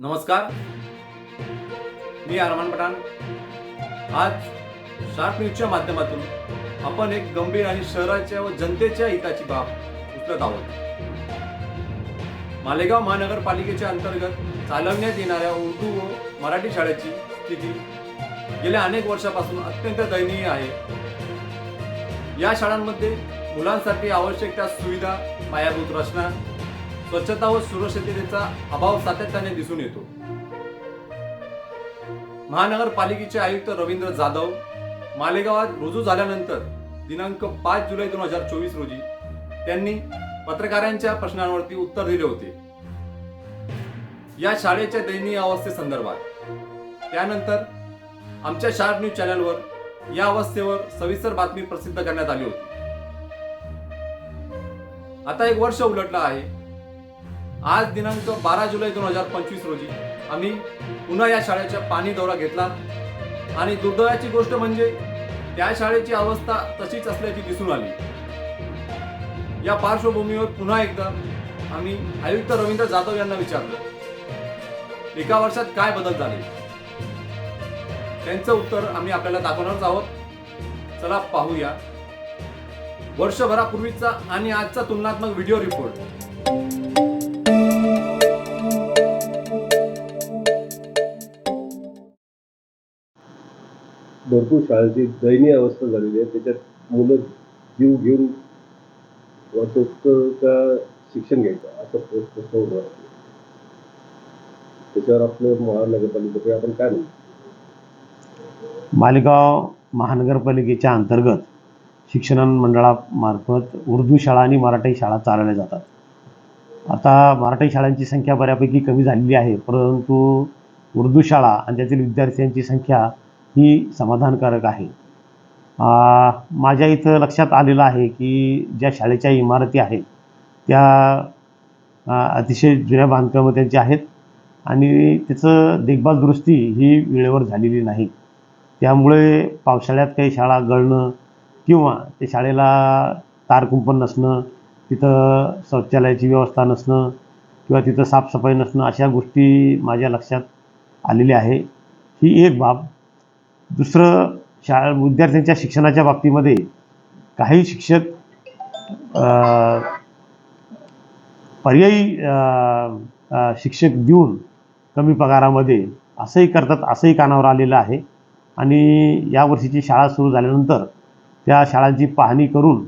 नमस्कार मी अरमान पठाण. आज शार्प न्यूजच्या माध्यमातून आपण एक गंभीर आणि शहराच्या व जनतेच्या हिताची बाब उचलत आहोत. मालेगाव महानगरपालिकेच्या अंतर्गत चालवण्यात येणाऱ्या उर्दू व मराठी शाळेची स्थिती गेल्या अनेक वर्षापासून अत्यंत दयनीय आहे. या शाळांमध्ये मुलांसाठी आवश्यक त्या सुविधा पायाभूत रचना स्वच्छता व सुरक्षिततेचा अभाव सातत्याने दिसून येतो. महानगरपालिकेचे आयुक्त रवींद्र जाधव मालेगावात रुजू झाल्यानंतर दिनांक पाच जुलै दोन हजार चोवीस रोजी त्यांनी पत्रकारांच्या प्रश्नांवरती उत्तर दिले होते. या शाळेच्या दयनीय अवस्थेसंदर्भात त्यानंतर आमच्या शार्प न्यूज चॅनलवर या अवस्थेवर सविस्तर बातमी प्रसिद्ध करण्यात आली होती. आता एक वर्ष उलटलं आहे. आज दिनांक बारा जुलै दोन हजार पंचवीस रोजी आम्ही पुन्हा या शाळेचा पाणी दौरा घेतला. आणि दुर्दैवाची गोष्ट म्हणजे त्या शाळेची अवस्था तशीच असल्याची दिसून आली. या पार्श्वभूमीवर पुन्हा एकदा आम्ही आयुक्त रवींद्र जाधव यांना विचारलं एका वर्षात काय बदल झाले? त्यांचं उत्तर आम्ही आपल्याला दाखवणारच आहोत. चला पाहूया. वर्षभरापूर्वीचा आणि आजचा तुलनात्मक व्हिडिओ रिपोर्ट. भरपूर शाळेची दयनीय अवस्था झालेली आहे. त्याच्यात मुलं जीव घेऊन वाटत शिक्षण घ्यायचं असं प्रश्न उभा त्याच्यावर आपलं महानगरपालिकेकडे आपण काय म्हणतो मालेगाव महानगरपालिकेच्या अंतर्गत शिक्षण मंडळामार्फत उर्दू शाळा आणि मराठी शाळा चालवल्या जातात. आता मराठी शाळांची संख्या बऱ्यापैकी कमी झालेली आहे परंतु उर्दू शाळा आणि त्यातील विद्यार्थ्यांची संख्या ही समाधानकारक आहे. माझ्या इथं लक्षात आलेलं आहे की ज्या शाळेच्या इमारती आहेत त्या अतिशय जुन्या बांधकामं त्यांच्या आहेत आणि त्याचं देखभाल दुरुस्ती ही वेळेवर झालेली नाही. त्यामुळे पावसाळ्यात काही शाळा गळणं किंवा त्या शाळेला तार कुंपण नसणं तिथं शौचालयाची व्यवस्था नसणं किंवा तिथं साफसफाई नसणं अशा गोष्टी माझ्या लक्षात आलेल्या आहे. ही एक बाब. दुसरं शाळा विद्यार्थ्यांच्या शिक्षणाच्या बाबतीमध्ये काही शिक्षक पर्यायी शिक्षक देऊन कमी पगारामध्ये असंही करतात असंही कानावर आलेलं आहे. आणि या वर्षीची शाळा सुरू झाल्यानंतर त्या शाळांची पाहणी करून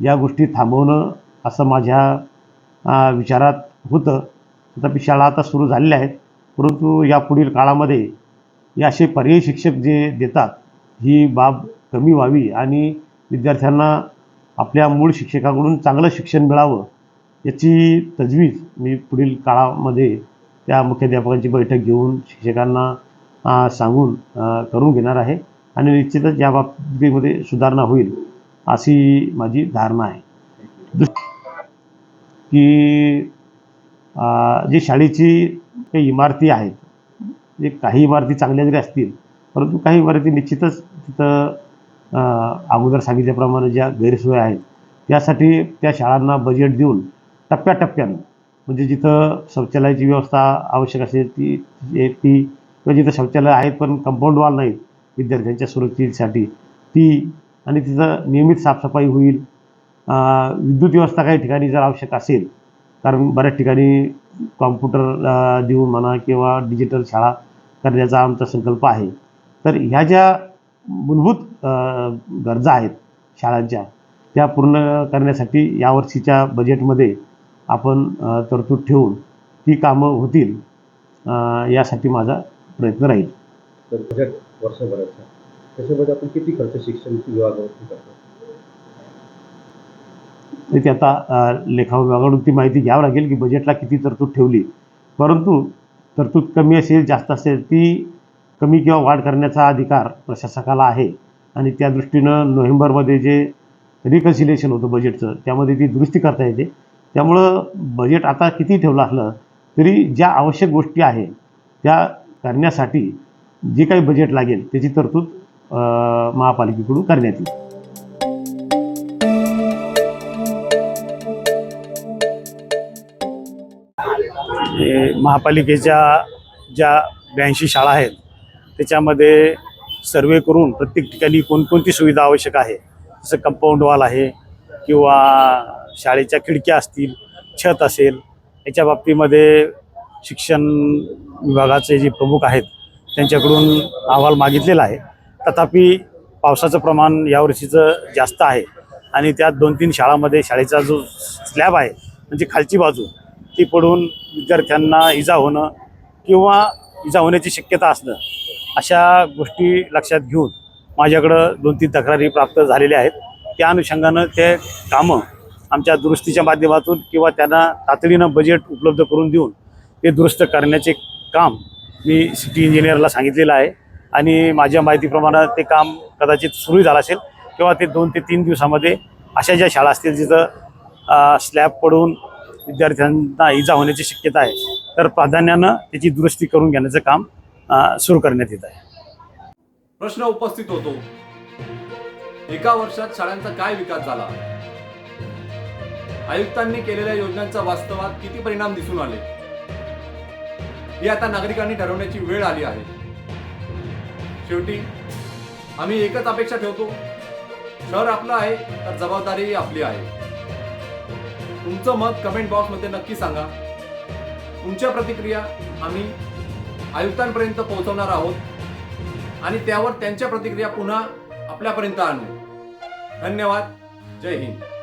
या गोष्टी थांबवणं असं माझ्या विचारात होतं. तथापि शाळा आता सुरू झालेल्या आहेत परंतु यापुढील काळामध्ये हे असे पर्यायी शिक्षक जे देतात ही बाब कमी व्हावी आणि विद्यार्थ्यांना आपल्या मूळ शिक्षकाकडून चांगलं शिक्षण मिळावं याची तजवीज मी पुढील काळामध्ये त्या मुख्याध्यापकांची बैठक घेऊन शिक्षकांना सांगून करून घेणार आहे. आणि निश्चितच या बाबतीमध्ये सुधारणा होईल अशी माझी धारणा आहे. की जी शाळेची काही इमारती आहेत जे काही इमारती चांगल्या जरी असतील परंतु काही इमारती निश्चितच तिथं अगोदर सांगितल्याप्रमाणे ज्या गैरसोय आहेत त्यासाठी त्या शाळांना बजेट देऊन टप्प्याटप्प्यानं म्हणजे जिथं शौचालयाची व्यवस्था आवश्यक असेल ती ती किंवा जिथं शौचालय आहेत पण कंपाऊंड वॉल नाहीत विद्यार्थ्यांच्या सुरक्षेसाठी ती आणि तिथं नियमित साफसफाई होईल. विद्युत व्यवस्था काही ठिकाणी जर आवश्यक असेल कारण बऱ्याच ठिकाणी कॉम्प्युटर देऊन म्हणा किंवा डिजिटल शाळा करण्याचा आमचा संकल्प आहे. तर ह्या ज्या मूलभूत गरजा आहेत शाळांच्या त्या पूर्ण करण्यासाठी यावर्षीच्या बजेटमध्ये आपण तरतूद ठेवून ती कामं होतील यासाठी माझा प्रयत्न राहील. तर बजेट वर्षभराचा. त्याच्यामध्ये आपण किती खर्च शिक्षण विभागावरती करतो? ते आता लेखा विभागाकडून ती माहिती घ्यावी लागेल की बजेटला किती तरतूद ठेवली. परंतु तरतूद कमी असेल जास्त असेल ती कमी किंवा वाढ करण्याचा अधिकार प्रशासकाला आहे. आणि त्या दृष्टीनं नोव्हेंबरमध्ये जे रिकन्सिलेशन होतं बजेटचं त्यामध्ये ती दुरुस्ती करता येते. त्यामुळं बजेट आता किती ठेवलं असलं तरी ज्या आवश्यक गोष्टी आहे त्या करण्यासाठी जे काही बजेट लागेल त्याची तरतूद महापालिकेकडून करण्यात येईल. महापालिकेच्या ज्या ब्याऐंशी शाळा आहेत त्याच्यामध्ये सर्वे करून प्रत्येक ठिकाणी कोणकोणती सुविधा आवश्यक आहे जसं कंपाऊंड वॉल आहे किंवा शाळेच्या खिडक्या असतील छत असेल याच्या बाबतीमध्ये शिक्षण विभागाचे जे प्रमुख आहेत त्यांच्याकडून अहवाल मागितलेला आहे. तथापि पावसाचं प्रमाण यावर्षीचं जास्त आहे आणि त्यात दोन तीन शाळामध्ये शाळेचा जो स्लॅब आहे म्हणजे खालची बाजू ती पडून विद्यार्थ्यांना इजा होणं किंवा इजा होण्याची शक्यता असणं अशा गोष्टी लक्षात घेऊन माझ्याकडं दोन तीन तक्रारी प्राप्त झालेल्या आहेत. त्या अनुषंगानं ते कामं आमच्या दुरुस्तीच्या माध्यमातून किंवा त्यांना तातडीनं बजेट उपलब्ध करून देऊन ते दुरुस्त करण्याचे काम मी सिटी इंजिनियरला सांगितलेलं आहे. आणि माझ्या माहितीप्रमाणे ते काम कदाचित सुरू झालं असेल किंवा ते दोन ते तीन दिवसामध्ये अशा ज्या शाळा असतील जिथं स्लॅब पडून विद्यार्थ्यांना इजा होण्याची शक्यता आहे तर प्राधान्यानं त्याची दुरुस्ती करून घेण्याचं काम सुरू करण्यात येत आहे. प्रश्न उपस्थित होतो. एका वर्षात शाळांचा काय विकास झाला? आयुक्तांनी केलेल्या योजनांचा वास्तवात किती परिणाम दिसून आले? ही आता नागरिकांनी ठरवण्याची वेळ आली आहे. शेवटी आम्ही एकच अपेक्षा ठेवतो. शहर आपलं आहे तर जबाबदारीही आपली आहे. तुमचं मत कमेंट बॉक्समध्ये नक्की सांगा. तुमच्या प्रतिक्रिया आम्ही आयुक्तांपर्यंत पोहोचवणार आहोत. आणि त्यावर त्यांच्या प्रतिक्रिया पुन्हा आपल्यापर्यंत आणू. धन्यवाद. जय हिंद.